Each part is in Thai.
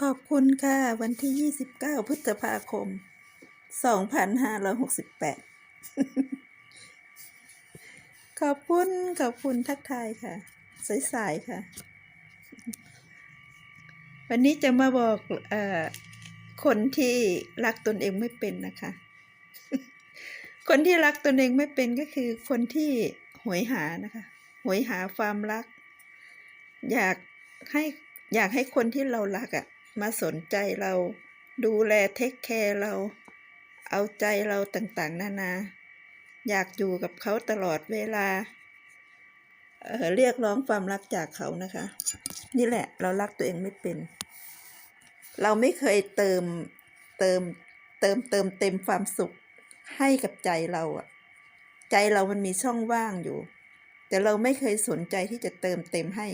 ขอบคุณค่ะ วันที่ 29 พฤษภาคม 2568 ขอบคุณ ขอบคุณทักทายค่ะ สายๆค่ะ วันนี้จะมาบอกเออคนที่รักตนเองไม่เป็นนะคะ คนที่รักตนเองไม่เป็นก็คือคนที่หวยหานะคะ หวยหาความรัก อยากให้อยากให้คนที่เรารักอะ่ะ มาสนใจเรา ดูแลเทคแคร์เรา เอาใจเราต่างๆ นานา อยากอยู่กับเขาตลอดเวลาเเรียกร้องความรักจากเขานะคะ นี่แหละเรารักตัวเองไม่เป็น เราไม่เคยเติมเติมเติมเติมเต็มความสุขให้กับใจเราอะใจเรามันมีช่องว่างอยู่ แต่เราไม่เคยสนใจที่จะเติมเต็มให้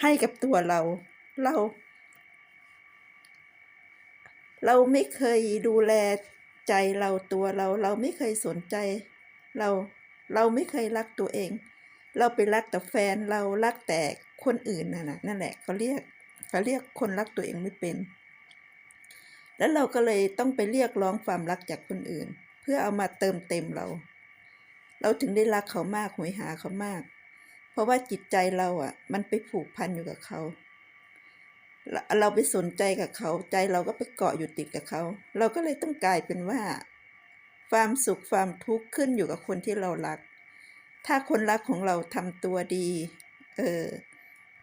ให้กับตัวเรา เรา เราไม่เคยดูแลใจเราตัวเรา เราไม่เคยสนใจ เราเราไม่เคยรักตัวเอง เราไปรักแต่แฟนเรารักแต่คนอื่นน่ะนะนั่นแหละเขาเรียกเขาเรียกคนรักตัวเองไม่เป็น แล้วเราก็เลยต้องไปเรียกร้องความรักจากคนอื่น เพื่อเอามาเติมเต็มเรา เราถึงได้รักเขามากหวยหาเขามาก เพราะว่าจิตใจเราอะ มันไปผูกพันอยู่กับเขา เราไปสนใจกับเขาใจเราก็ไปเกาะอยู่ติดกับเขา เราก็เลยต้องกลายเป็นว่า ความสุขความทุกข์ขึ้นอยู่กับคนที่เรารัก ถ้าคนรักของเราทำตัวดี เออ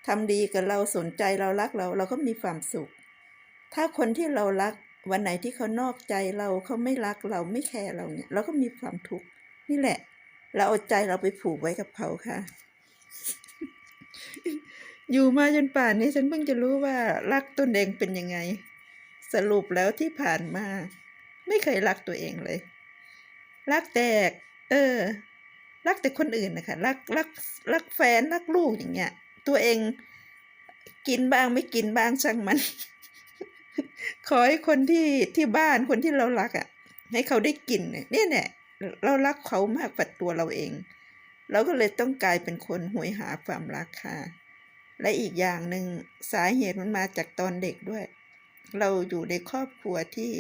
ทำดีกับเราสนใจเรารักเรา เราก็มีความสุข ถ้าคนที่เรารักวันไหนที่เขานอกใจเราเขาไม่รักเราไม่แคร์เราเนี่ยเราก็มีความทุกข์นี่แหละ เราเอาใจเราไปผูกไว้กับเขาค่ะ อยู่มาจนป่านนี้ฉันเพิ่งจะรู้ว่ารักตนเองเป็นยังไง สรุปแล้วที่ผ่านมา ไม่เคยรักตัวเองเลย รักแต่เออ รักแต่คนอื่นนะคะรักรักรักแฟนรักลูกอย่างเงี้ย ตัวเองกินบ้างไม่กินบ้างช่างมัน ขอให้คนที่ที่บ้านคนที่เรารักอะ่ะ ให้เขาได้กินเนี่ยเนี่ยเรารักเขามากกว่าตัวเราเอง เราก็เลยต้องกลายเป็นคนหวยหาความรักค่ะ และอีกอย่างหนึ่งสาเหตุมันมาจากตอนเด็กด้วย เราอยู่ในครอบครัวที่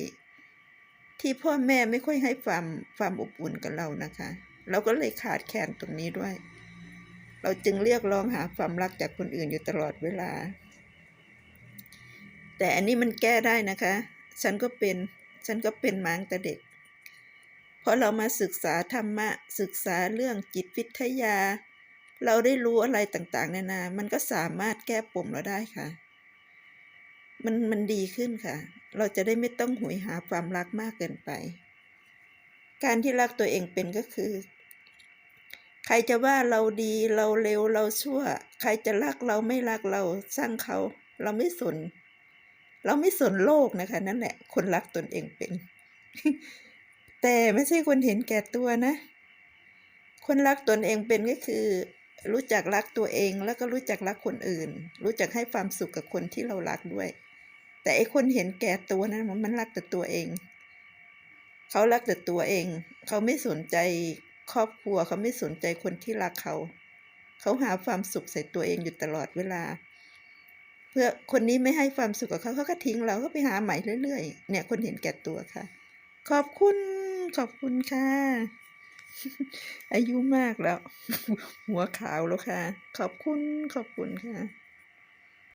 ที่พ่อแม่ไม่ค่อยให้ความความอบอุ่นกับเรานะคะ เราก็เลยขาดแคลนตรงนี้ด้วย เราจึงเรียกร้องหาความรักจากคนอื่นอยู่ตลอดเวลา แต่อันนี้มันแก้ได้นะคะ ฉันก็เป็นฉันก็เป็นมาตั้งแต่เด็กพราะเรามาศึกษาธรรมะศึกษาเรื่องจิตวิทยา เราได้รู้อะไรต่างๆ นานา มันก็สามารถแก้ปมเราได้ค่ะ มันมันดีขึ้นค่ะ เราจะได้ไม่ต้องหวยหาความรักมากเกินไป การที่รักตัวเองเป็นก็คือ ใครจะว่าเราดีเราเร็วเราชั่ว ใครจะรักเราไม่รักเราสร้างเขา เราไม่สน เราไม่สนโลกนะคะ นั่นแหละ คนรักตนเองเป็น แต่ไม่ใช่คนเห็นแก่ตัวนะ คนรักตนเองเป็นก็คือ รู้จักรักตัวเองแล้วก็รู้จักรักคนอื่น รู้จักให้ความสุขกับคนที่เรารักด้วย แต่ไอ้คนเห็นแก่ตัวนั้นมันมันรักแต่ตัวเอง เขารักแต่ตัวเอง เขาไม่สนใจครอบครัวเขาไม่สนใจคนที่รักเขา เขาหาความสุขใส่ตัวเองอยู่ตลอดเวลา เพื่อคนนี้ไม่ให้ความสุขกับเขาเขาก็ทิ้งเราก็ไปหาใหม่เรื่อยๆ เนี่ยคนเห็นแก่ตัวค่ะ ขอบคุณขอบคุณค่ะ อายุมากแล้ว หัวขาวแล้วค่ะ ขอบคุณขอบคุณค่ะ